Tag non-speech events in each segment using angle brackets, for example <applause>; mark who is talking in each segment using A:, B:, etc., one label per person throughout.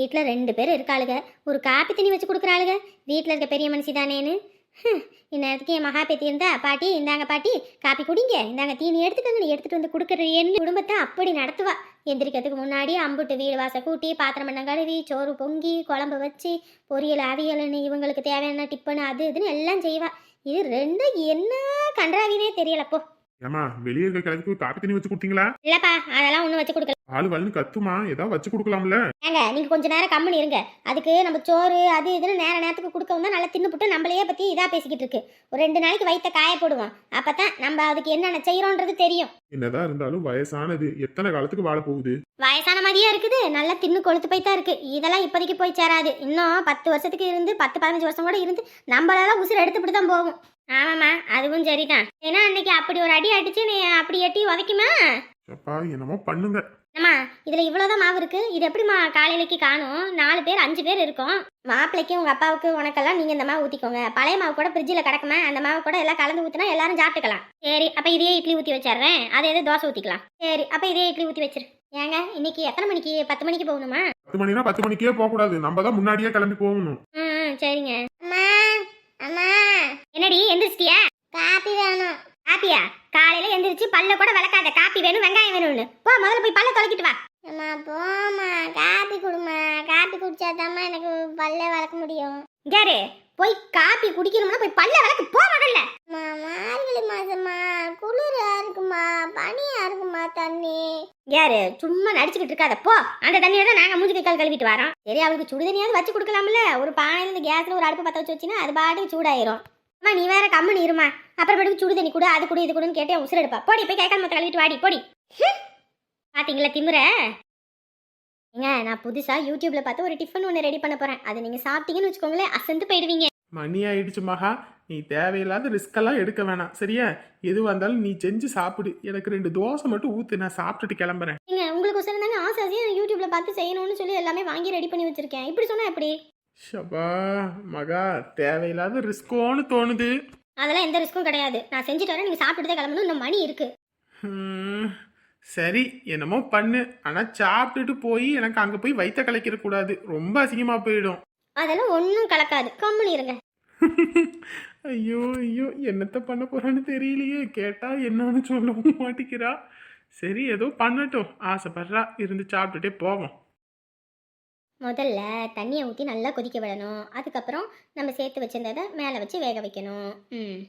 A: வீட்டில் ரெண்டு பேர் இருக்காளுங்க ஒரு காப்பி தண்ணி வச்சு கொடுக்குறாளுங்க வீட்டில் இருக்க பெரிய மனுஷி தானேன்னு இந்நேரத்துக்கு என் மகா பேத்தி இருந்தா பாட்டி இந்தாங்க பாட்டி காப்பி குடிங்க. இந்தாங்க தீனி எடுத்துக்கங்க நீ எடுத்துட்டு வந்து கொடுக்குற என் குடும்பத்தை அப்படி நடத்துவா. எந்திரிக்கிறதுக்கு முன்னாடி அம்புட்டு வீடு வாசல் கூட்டி பாத்திரம் பண்ண கழுவி சோறு பொங்கி குழம்பு வச்சு பொரியல் அவியல்னு இவங்களுக்கு தேவையான டிப்பனு அது இதுன்னு எல்லாம் செய்வா. இது ரெண்டும் என்ன கன்றாவினே தெரியலப்போ
B: ஏமா வெளியே இருக்க கிழக்கு காப்பி தண்ணி வச்சு கொடுத்தீங்களா?
A: இல்லப்பா அதெல்லாம் ஒன்றும் வச்சு கொடுக்கல.
B: ஆளு வல்னு கத்துமா? ஏதாவது வச்சு கொடுக்கலாம்ல.
A: ஏங்க நீங்க கொஞ்ச நேரம் கம்முனு இருங்க. அதுக்கு நம்ம சோறு அது இதுன்னு நேர நேரத்துக்கு கொடுக்கவும் தான் நல்லா தின்னுபுட்டு நம்மளையே பத்தி இதா பேசிக்கிட்டு இருக்கு. ஒரு ரெண்டு நாளைக்கு வயித்த காய போடுவோம். அப்பதான் நம்ம அதுக்கு என்னென்ன செய்யறோன்றது தெரியும்.
B: என்னதான் இருந்தாலும் வயசானது. எத்தனை காலத்துக்கு வாழ போகுது?
A: வயசான மாதிரியா இருக்குது. நல்லா தின்னு கொழுத்து போய் தான் இருக்கு. இதெல்லாம் இப்போதைக்கு போய் சேராது. இன்னும் பத்து வருஷத்துக்கு இருந்து பத்து பதினஞ்சு வருஷம் கூட இருந்து நம்மளால உசுறு எடுத்துட்டு தான் போகும். ஆமாம்மா அதுவும் சரிதான். ஏன்னா அன்னைக்கு அப்படி ஒரு அடி அடிச்சு நீ அப்படி எட்டி உதைக்குமா?
B: என்னமோ பண்ணுங்க.
A: அம்மா இதுல இவ்வளவுதான் மாவு இருக்கு. இது எப்படிம்மா காலையிலக்கு காணும்? நாலு பேர் அஞ்சு பேர் இருக்கோம். மாப்பிள்ளைக்கு உங்க அப்பாவுக்கு உனக்கெல்லாம் நீங்க இந்த மாவு ஊத்திக்கோங்க. பழைய மாவு கூட ஃப்ரிட்ஜில் கிடக்குமா? அந்த மாவு கூட எல்லாம் கலந்து ஊத்தினா எல்லாரும் சாப்பிட்டுக்கலாம். சரி அப்ப இதே இட்லி ஊத்தி வச்சிடுறேன். அதே இது தோசை ஊத்திக்கலாம். சரி அப்ப இதே இட்லி ஊத்தி வச்சிரு. ஏங்க இன்னைக்கு எத்தனை மணிக்கு? பத்து மணிக்கு போகணுமா?
B: பத்து மணினா பத்து மணிக்கே போக கூடாது நம்ம தான் முன்னாடியே கிளம்பி போகணும்.
A: ம் சரிங்க. அம்மா அம்மா. என்னடி எந்திரிச்சிட்டியா? காப்பி வேணும். காப்பியா காலையில எந்திரிச்சு பல்ல கூட விளக்காத. காப்பி வேணும் வெங்காயம் வேணும்னு. போ முதல்ல போய் பல்ல தொலைக்கிட்டு வா.
C: அம்மா போம்மா. காப்பி குடுமா காப்பி குடிச்சாதாம்மா எனக்கு பல்ல வளர்க்க முடியும்.
A: யாரு போய் காப்பி குடிக்கணும்னா போய் பல்ல விளக்கு. போ முதல்ல.
C: மார்கழி மாசமா குளிரா இருக்குமா பனியா இருக்குமா தண்ணி.
A: யாரு சும்மா நடிச்சுக்கிட்டு இருக்காத. போ. அந்த தண்ணியை தான் நாங்க மூஞ்சி கால் கழுவிட்டு வரோம். சரி அவளுக்கு சுடு தண்ணியாவது வச்சு கொடுக்கலாம்ல. ஒரு பானையில கேஸ்ல ஒரு அடுப்பு பத்த வச்சு வச்சுன்னா அது பாட்டுக்கு சூடாயிரும். அம்மா நீ வேற கம்முன்னு இருமா. அப்புறமேட்டுக்கு சுடு தண்ணி கூட அது கூட இது கூடன்னு கேட்டே உசுர எடுப்பா. போடி போய் கை கால் மத்த கழுவிட்டு வாடி போடி. பாத்தீங்களா திமுற? ஏங்க நான் புதுசா யூடியூப்ல பார்த்து ஒரு டிஃபன் ஒன்று ரெடி பண்ண போறேன். அதை நீங்க சாப்பிட்டீங்கன்னு வச்சுக்கோங்களேன் அசந்து போயிடுவீங்க.
D: மணி ஆயிடுச்சு மகா. நீ தேவையில்லாத ரிஸ்க் எல்லாம் எடுக்க வேணாம். சரியா? எது வந்தாலும் நீ செஞ்சு சாப்பிடு. எனக்கு ரெண்டு தோசை மட்டும் ஊத்து நான் சாப்பிட்டுட்டு கிளம்புறேன்.
A: ஏங்க உங்களுக்கு தானே ஆசை ஆசையாக யூடியூப்ல பார்த்து செய்யணும்னு சொல்லி எல்லாமே வாங்கி ரெடி பண்ணி வச்சிருக்கேன். இப்படி சொன்னா எப்படி?
D: ஷபா மகா தேவையில்லாத ரிஸ்கோன்னு தோணுது.
A: அதெல்லாம் எந்த ரிஸ்க்கும் கிடையாது. நான் செஞ்சுட்டு வரேன் நீங்க சாப்பிட்டு தான் கிளம்பணும் இன்னும் மணி இருக்கு.
D: ஹம், சரி என்னமோ பண்ணு. ஆனா சாப்பிட்டுட்டு போய் எனக்கு அங்க போய் வைத்த கலைக்கிற கூடாது. ரொம்ப அசிங்கமா போயிடும்.
A: அதெல்லாம் ஒன்றும் கலக்காது. கம்முன்னு இருங்க. <laughs>
D: ஐயோ ஐயோ என்னத்த பண்ண போறான்னு தெரியலையே. கேட்டா என்னன்னு சொல்லவும் மாட்டிக்கிறா. சரி ஏதோ பண்ணட்டும். ஆசைப்படுறா. இருந்து சாப்பிட்டுட்டே போவோம்.
A: முதல்ல தண்ணியை ஊற்றி நல்லா கொதிக்க விடணும். அதுக்கப்புறம் நம்ம சேர்த்து வச்சிருந்ததை மேலே வச்சு வேக வைக்கணும். ம்.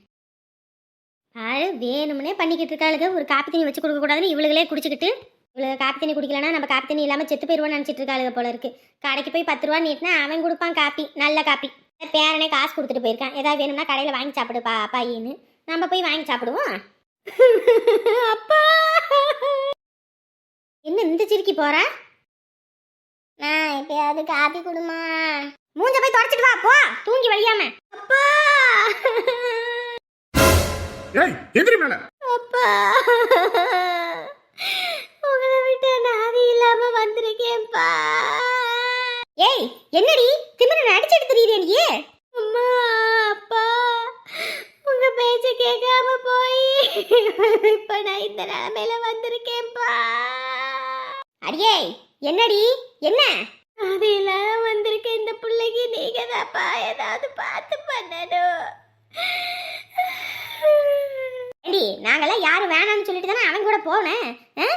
A: பாரு வேணும்னே பண்ணிக்கிட்டு இருக்காளுங்க ஒரு காப்பி தண்ணி வச்சு கொடுக்கக்கூடாதுன்னு இவளுகளே குடிச்சிக்கிட்டு இவ்வளோ காப்பி தண்ணி குடிக்கலன்னா நம்ம காப்பி தண்ணி இல்லாமல் செத்து போயிடுவோம்னு நினச்சிட்டு இருக்காளுங்க போல இருக்கு. கடைக்கு போய் பத்து ரூபா நீட்டினா அவன் கொடுப்பான் காப்பி நல்ல காப்பி. பேரனே காசு கொடுத்துட்டு போயிருக்கான். ஏதாவது வேணும்னா கடையில் வாங்கி சாப்பிடுப்பா பையன்னு. நம்ம போய் வாங்கி சாப்பிடுவோம். <laughs> அப்பா! என்ன இந்த சிரிக்கி போறா?
C: நான் எப்பயாவது காப்பி குடுமா.
A: மூஞ்ச போய் தொடச்சிட்டு வா போ. தூங்கி வழியாம. அப்பா.
B: ஏய் எந்திரி மேல.
A: அப்பா. உங்களை விட்டு நாதி இல்லாம வந்திருக்கேன்ப்பா. ஏய் என்னடி? திமிர நடிச்சிட்டு தெரியுதே நீ? அம்மா அப்பா. உங்க பேச்ச கேட்காம போய். இப்ப நான் இந்த நிலைமையில வந்திருக்கேன்ப்பா. அடியே என்னடி? என்ன? அது இல்லாம வந்திருக்க இந்த பிள்ளைக்கு நீங்க தான்ப்பா ஏதாவது பார்த்து பண்ணணும். ஏண்டி நாங்கெல்லாம் யாரும் வேணாம்னு சொல்லிட்டு தானே அவன் கூட போனேன்? ஆ?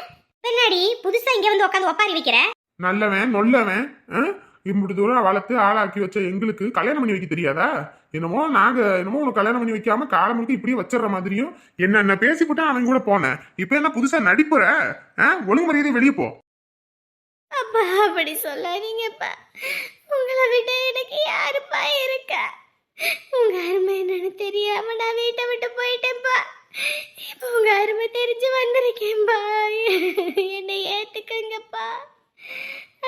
A: பின்னாடி புதுசா இங்க வந்து உட்காந்து ஒப்பாரி வைக்கிற?
B: நல்லவன் நொல்லவன் ஆ? இம்புட்டு தூரம் வளர்த்து ஆளாக்கி வச்ச எங்களுக்கு கல்யாணம் பண்ணி வைக்க தெரியாதா? என்னமோ நாங்க என்னமோ உனக்கு கல்யாணம் பண்ணி வைக்காம காலம் முழுக்க இப்படியே வச்சிடுற மாதிரியும் என்னென்ன பேசிவிட்டு அவன் கூட போனேன். இப்ப என்ன புதுசா நடிப்புற? ஆ? ஒழுங்கு மரியாதை வெளியே போ.
A: அப்பா அப்படி சொல்லாதீங்கப்பா. உங்களை விட எனக்கு யாருப்பா இருக்கா? உங்க அருமை என்னன்னு தெரியாம நான் வீட்டை விட்டு போயிட்டேன்ப்பா. இப்போ உங்க அருமை தெரிஞ்சு வந்திருக்கேன்பா என்னை ஏத்துக்கங்கப்பா.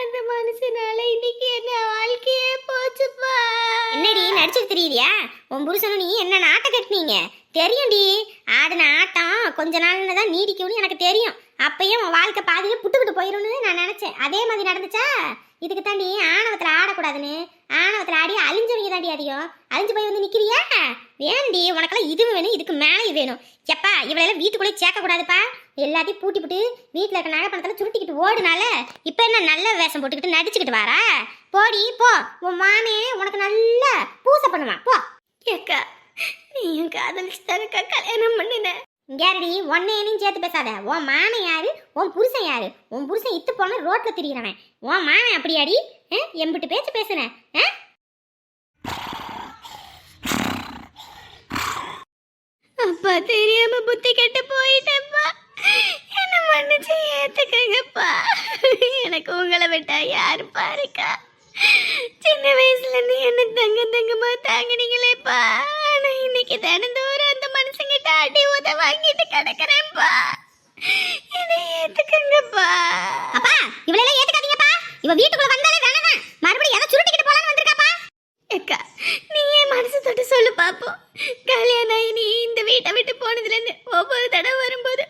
A: அந்த மனுஷனால இன்னைக்கு என்ன வாழ்க்கையே போச்சுப்பா. என்னடி நடிச்சு தெரியுதியா உன் புருஷனும் நீ என்ன நாட்டை கட்டினீங்க? தெரியும்டி. ஆடின ஆட்டம் கொஞ்ச நாள்னு தான் நீடிக்கும்னு எனக்கு தெரியும். அப்பயும் உன் வாழ்க்கை பாதியே புட்டுக்கிட்டு போயிரும்னு நான் நினச்சேன். அதே மாதிரி நடந்துச்சா? இதுக்கு தாண்டி ஆணவத்தில் ஆடக்கூடாதுன்னு ஆணவத்தில் ஆடி அழிஞ்சவங்க தாண்டி அதிகம் அழிஞ்சு போய் வந்து நிற்கிறியா வேண்டி உனக்கெல்லாம் இது வேணும் இதுக்கு மேலே இது வேணும். எப்பா இவளையெல்லாம் வீட்டுக்குள்ளே சேர்க்கக்கூடாதுப்பா. எல்லாத்தையும் பூட்டி போட்டு வீட்டில் இருக்க நகை பணத்தில் சுருட்டிக்கிட்டு ஓடுனால இப்போ என்ன நல்ல வேஷம் போட்டுக்கிட்டு நடிச்சுக்கிட்டு வாரா? போடி போ. உன் மாமே உனக்கு நல்லா பூசை பண்ணுவான். போ.
E: கேட்க நீயும் காதலிச்சு தானக்கா கல்யாணம் பண்ணின?
A: இங்கேடி ஒன்னையனையும் சேர்த்து பேசாத. உன் மாமன் யாரு? உன் புருஷன் யாரு? உன் புருஷன் இத்து போன ரோட்ல திரியிறவன். உன் மாமன் அப்படியாடி? எம்பிட்டு பேச்சு பேசுனேன் ஆ?
E: அப்பா தெரியாம புத்தி கெட்டு போயிட்டேன்ப்பா என்ன மன்னிச்சு ஏத்துக்கங்கப்பா. எனக்கு உங்களை விட்டா யாருப்பா இருக்கா சின்ன வயசுல இருந்து என்ன தங்க தங்கமா தாங்கினீங்களேப்பா ஆனா இன்னைக்கு தினந்தோறும் அந்த மனுஷங்கிட்ட அடி உத வாங்கிட்டு கிடக்குறேன்ப்பா என்னை ஏத்துக்கங்கப்பா.
A: அப்பா இவளெல்லாம் ஏத்துக்காதீங்கப்பா. இவ வீட்டுக்குள்ள வந்தாலே வேணாம். மறுபடியும் எதை சுருட்டிக்கிட்டு போலான்னு வந்திருக்காப்பா?
E: அக்கா நீ ஏன் மனசு தொட்டு சொல்லு பாப்போம். கல்யாணம் நீ இந்த வீட்டை விட்டு போனதுலேருந்து ஒவ்வொரு தடவை வரும்போது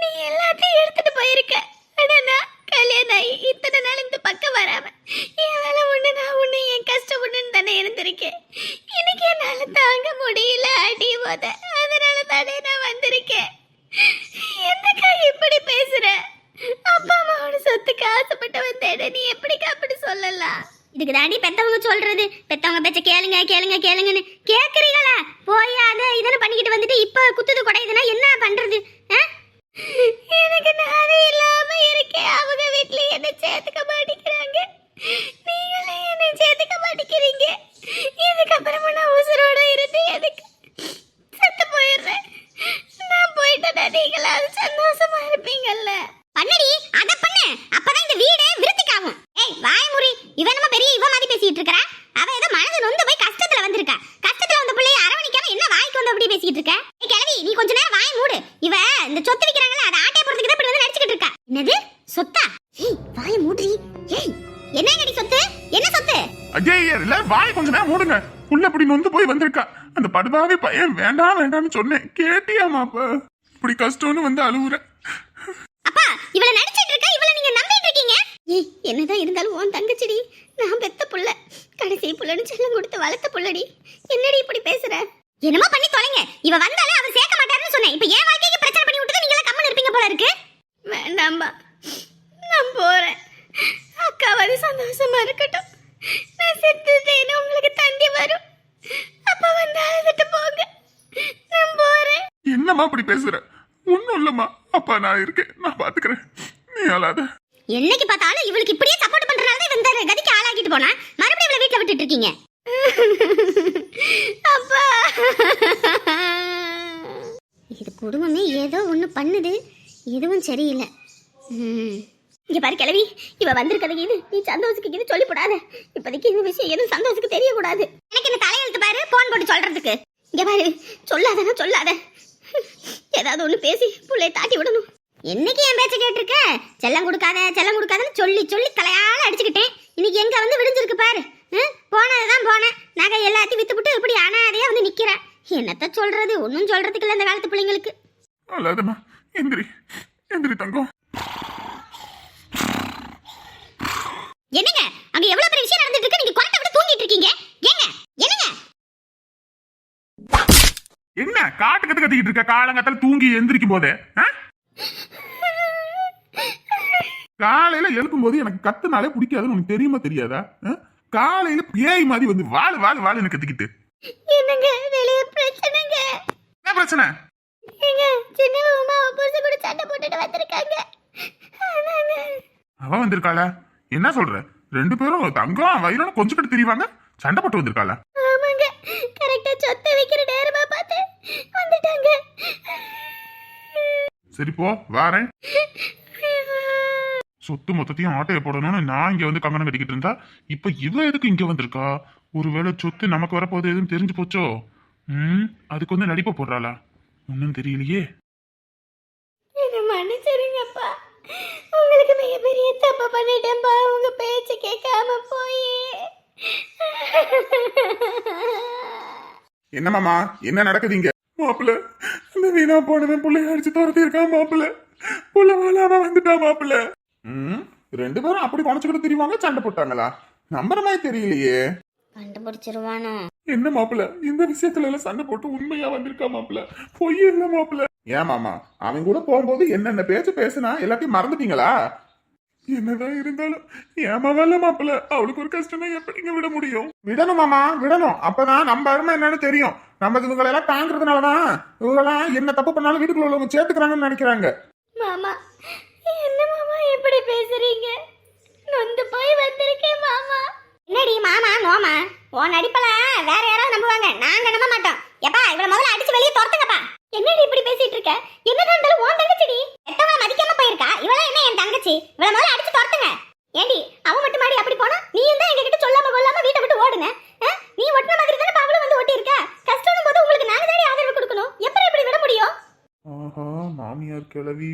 E: நீ எல்லாத்தையும் எடுத்துட்டு போயிருக்க ஆனா நான் கல்யாணம் ஆகி இத்தனை நாள் இந்த பக்கம் வராம என் வேலை ஒண்ணு நான் ஒண்ணு என் கஷ்டம் ஒண்ணுன்னு தானே இருந்திருக்கேன் இன்னைக்கு என்னால தாங்க முடியல அடி போத அதனால தானே நான் வந்திருக்கேன் என்னக்கா இப்படி பேசுற அப்பா அம்மாவோட சொத்துக்கு ஆசைப்பட்டு வந்தேன் நீ எப்படிக்கா அப்படி சொல்லலாம்
A: இதுக்கு பெத்தவங்க சொல்றது. பெத்தவங்க பேச்ச கேளுங்க கேளுங்க கேளுங்கன்னு கேக்குறீங்களா? போய் அதை இதெல்லாம் பண்ணிக்கிட்டு வந்துட்டு இப்ப குத்துது குடையுதுன்னா என்ன பண்றது? ஆ?
E: எனக்கு நானே இல்லாம இருக்கேன் அவங்க வீட்டுல என்ன சேர்த்துக்க மாட்டேங்கிறாங்க. நீங்களே என்னை சேர்த்துக்க மாட்டேங்கிறீங்க. இதுக்கப்புறமா நான் உசுரோட இருந்து எதுக்கு செத்து போயிடுறேன். நான் போயிட்டேன்னா நீங்களாவது சந்தோஷமா இருப்பீங்கல்ல.
A: வாய் கொஞ்ச நேரம்
B: மூடுங்க. உள்ள இப்படி நொந்து போய் வந்திருக்கா. அந்த படுபாவி பையன் வேண்டாம் வேண்டாம்னு சொன்னேன். கேட்டியாமா அப்ப இப்படி கஷ்டம்னு வந்து அழுவுற.
A: அப்பா இவள நடிச்சிட்டு இருக்கா? இவள நீங்க நம்பிட்டு இருக்கீங்க?
E: ஏய் என்னதான் இருந்தாலும் உன் தங்கச்சிடி நான் பெத்த புள்ள. கடைசி புள்ளன்னு செல்லம் கொடுத்து வளர்த்த புள்ளடி. என்னடி இப்படி பேசுற?
A: என்னமோ பண்ணி தொலைங்க. இவ வந்தாலே அவன் சேர்க்க மாட்டாருன்னு சொன்னேன். இப்போ ஏன் வாழ்க்கைக்கு பிரச்சனை பண்ணி விட்டு நீங்க கம்மன் இருப்பீங்க போல இருக்கு.
E: வேண்டாம்பா நான் போறேன். அக்காவது சந்தோஷமா இருக்கட்டும் நான் செத்துட்டேன்னு உங்களுக்கு தந்தி வரும் அப்ப வந்து அழுதுட்டு போங்க நான் போறேன்
B: என்னம்மா இப்படி பேசுற. ஒன்னும் இல்லம்மா. அப்பா நான் இருக்கேன். நான் பாத்துக்கிறேன். நீ அழாத.
A: என்னைக்கு பார்த்தாலும் இவளுக்கு இப்படியே சப்போர்ட் பண்றனால தான் இந்த கதிக்கு ஆளாக்கிட்டு போனா மறுபடியும் இவளை வீட்ல விட்டுட்டு இருக்கீங்க.
E: அப்பா.
A: இது குடும்பமே ஏதோ ஒண்ணு பண்ணுது. எதுவும் சரியில்லை. இங்கே
E: இங்க பாரு கிளவி இவ வந்திருக்கதுக்கு இது நீ சந்தோஷத்துக்கு இது சொல்லி போடாத. இப்போதைக்கு இந்த விஷயம் எதுவும் சந்தோஷத்துக்கு தெரியக்கூடாது.
A: எனக்கு இந்த தலையெழுத்து பாரு? போன் போட்டு சொல்றதுக்கு.
E: இங்க பாரு. சொல்லாதனா சொல்லாத. ஏதாவது ஒண்ணு பேசி புள்ளைய தாட்டி விடணும்.
A: என்னைக்கு என் பேச்ச கேட்டிருக்க? செல்லம் கொடுக்காத செல்லம் கொடுக்காதன்னு சொல்லி சொல்லி தலையால அடிச்சுக்கிட்டேன். இன்னைக்கு எங்க வந்து விடிஞ்சிருக்கு பாரு? போனதுதான் போனேன். நகை எல்லாத்தையும் வித்துப்புட்டு இப்படி அனாதையா வந்து நிக்கிறேன். என்னத்த சொல்றது? ஒன்றும் சொல்றதுக்கு இல்லை இந்த காலத்து பிள்ளைங்களுக்கு.
B: அழாதம்மா. எந்திரி. எந்திரி தங்கம்.
A: என்னங்க? அங்க எவ்வளவு பெரிய விஷயம் நடந்துட்டு இருக்கு? நீங்க குறைட்ட விட்டு தூங்கிட்டு இருக்கீங்க ஏங்க என்னங்க
B: என்ன காட்டு கத்து கத்திக்கிட்டு இருக்க? காலங்கத்தால தூங்கி எந்திரிக்கும் போதே? காலையில எழுப்பும் போது எனக்கு கத்துனாலே பிடிக்காதுன்னு உனக்கு தெரியுமா தெரியாதா? காலையில பேய் மாதிரி வந்து வாழு வாழு வாழுன்னு கத்திக்கிட்டு.
E: என்னங்க வெளியே பிரச்சனைங்க?
B: என்ன பிரச்சனை?
E: எங்க சின்ன உமா புருஷன் கூட சண்டை போட்டுட்டு வந்திருக்காங்க.
B: அவ வந்திருக்காளா? என்ன சொல்ற? ரெண்டு பேரும் தங்கம் வயிறான கொஞ்சம் தெரியுவாங்க? சண்டை போட்டு வந்திருக்காளா?
E: ஆமாங்க கரெக்டா சொத்தை வைக்கிற நேரமா பார்த்து வந்துட்டாங்க
B: சரி போ வாரேன். சொத்து மொத்தத்தையும் ஆட்டைய போடணும்னு நான் இங்க வந்து கங்கணம் கட்டிக்கிட்டு இருந்தா இப்ப இவ எதுக்கு இங்க வந்திருக்கா? ஒருவேளை சொத்து நமக்கு வரப்போகுது எதுவும் தெரிஞ்சு போச்சோ? ம் அதுக்கு வந்து நடிப்ப போடுறாளா? ஒன்றும் தெரியலையே.
E: என்ன மன்னிச்சிருங்கப்பா. உங்களுக்கு மிகப்பெரிய தப்பு பண்ணிட்டேன்ப்பா உங்க பேச்சு கேட்காம போய்.
B: என்ன மாமா? என்ன நடக்குது இங்க? மாப்பிள்ள இந்த வீணா போனவன் பிள்ளைய அடிச்சு துரத்தி இருக்கான் மாப்பிள்ள. புள்ள வாழாம வந்துட்டா மாப்பிள்ள. ம் ரெண்டு பேரும் அப்படி குறைச்சுக்கிட்டு தெரியுவாங்க சண்டை போட்டாங்களா? நம்புற மாதிரி தெரியலையே
A: கண்டுபிடிச்சிருவானோ
B: என்ன மாப்பிள்ள இந்த விஷயத்துல எல்லாம் சண்டை போட்டு உண்மையா வந்திருக்கா மாப்பிள்ள? பொய் இல்ல மாப்பிள்ள. ஏன் மாமா அவன் கூட போகும்போது என்னென்ன பேச்சு பேசுனா எல்லாத்தையும் மறந்துட்டீங்களா? என்னதான் இருந்தாலும் ஏமாவல்ல மாப்பிள்ள? அவளுக்கு ஒரு கஷ்டம்னா எப்படிங்க விட முடியும்? விடணும் மாமா விடணும். அப்பதான் நம்ம அருமை என்னன்னு தெரியும். நம்ம இவங்களை எல்லாம் தாங்குறதுனாலதான் இவங்கெல்லாம் என்ன தப்பு பண்ணாலும் வீட்டுக்குள்ள உள்ளவங்க சேர்த்துக்கிறாங்கன்னு நினைக்கிறாங்க.
E: மாமா என்ன மாமா இப்படி பேசுறீங்க? நொந்து போய் வந்திருக்கேன் மாமா.
A: என்னடி மாமா நோமா? உன் அடிப்பல வேற யாராவது நம்புவாங்க. நாங்க நம்ப மாட்டோம். எப்பா இவள முதல்ல அடிச்சு வெளியே துரத்துங்கப்பா. என்னடி இப்படி பேசிட்டு இருக்க? என்ன இருந்தாலும் உன் தங்கச்சிடி எத்தவள மதிக்காம போயிருக்கா இவள என்ன என் தங்கச்சி இவள முதல்ல அடிச்சு துரத்துங்க ஏண்டி அவன் மட்டும் மாடி அப்படி போனா நீயும் தான் எங்ககிட்ட சொல்லாம கொள்ளாம வீட்டை விட்டு ஓடுன ஆ? நீ ஒட்டின மாதிரி தானே அவளும் வந்து ஒட்டி இருக்கா கஷ்டம் போது உங்களுக்கு நாங்க தானே ஆதரவு கொடுக்கணும் எப்படி இப்படி விட முடியும்
B: ஆஹா மாமியார் கிளவி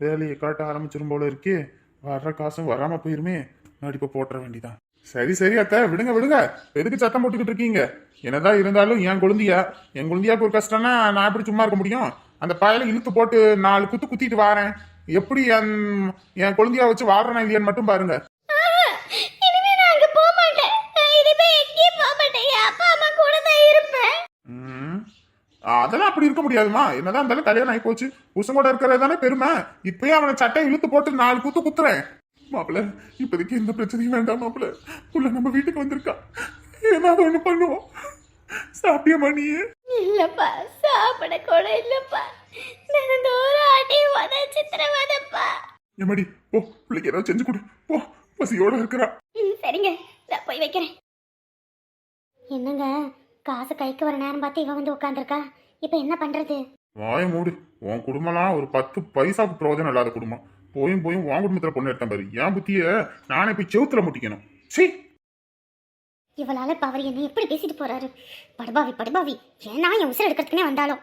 B: வேலையை காட்ட ஆரம்பிச்சிரும் போல இருக்கே. வர்ற காசும் வராம போயிருமே. நடிப்பை போட்டுற வேண்டிதான் சரி சரி அத்தை. விடுங்க விடுங்க. எதுக்கு சத்தம் போட்டுக்கிட்டு இருக்கீங்க? என்னதான் இருந்தாலும் என் குழந்தையா? என் குழந்தையாக்கு ஒரு கஷ்டம்னா நான் எப்படி சும்மா இருக்க முடியும்? அந்த பாயில இழுத்து போட்டு நாலு குத்து குத்திட்டு வாரேன். எப்படி என் என் குழந்தையா வச்சு வாடுறேனா இல்லையான்னு மட்டும் பாருங்க
E: இனிமே நான் அங்க போக மாட்டேன் நான் இனிமே எங்கேயும் போக மாட்டேன் என் அப்பா அம்மா கூட தான் இருப்பேன்
B: ம். அதெல்லாம் அப்படி இருக்க முடியாதுமா. என்னதான் இருந்தாலும் கல்யாணம் ஆகி போச்சு. புருஷன் கூட இருக்கிறது தானே பெருமை. இப்பயே அவனை சட்டை இழுத்து போட்டு நாலு குத்து குத்துறேன். மாப்பிள்ள இப்போதைக்கு எந்த பிரச்சனையும் வேண்டாம் மாப்பிள்ள புள்ள நம்ம வீட்டுக்கு வந்திருக்கா. ஏதாவது ஒண்ணு பண்ணுவோம். சாப்பிட்டியம்மா நீ
E: இல்லப்பா சாப்பிட கூட இல்லப்பா. நான் தூரம் ஆட்டி உத சித்திரவதப்பா
B: எம்மாடி போ பிள்ளைக்கு ஏதாவது செஞ்சு கொடு. போ பசியோட இருக்கிறா.
E: சரிங்க. போய் வைக்கிறேன்.
A: என்னங்க? காசு கைக்கு வர நேரம் பார்த்து இவன் வந்து உட்காந்துருக்கா இப்போ என்ன பண்றது?
B: வாய மூடு. உன் குடும்பம்லாம் ஒரு பத்து பைசாக்கு பிரயோஜனம் இல்லாத குடும்பம். போயும் போயும் உன் குடும்பத்துல பொண்ணு எடுத்தேன் பாரு. என் புத்திய நானே போய் செவுத்துல முட்டிக்கணும். சீ!
A: இவளால இப்ப அவர் என்ன எப்படி பேசிட்டு போறாரு? படுபாவி படுபாவி. ஏன்னா என் உசுர் எடுக்கிறதுக்குனே வந்தாலும்.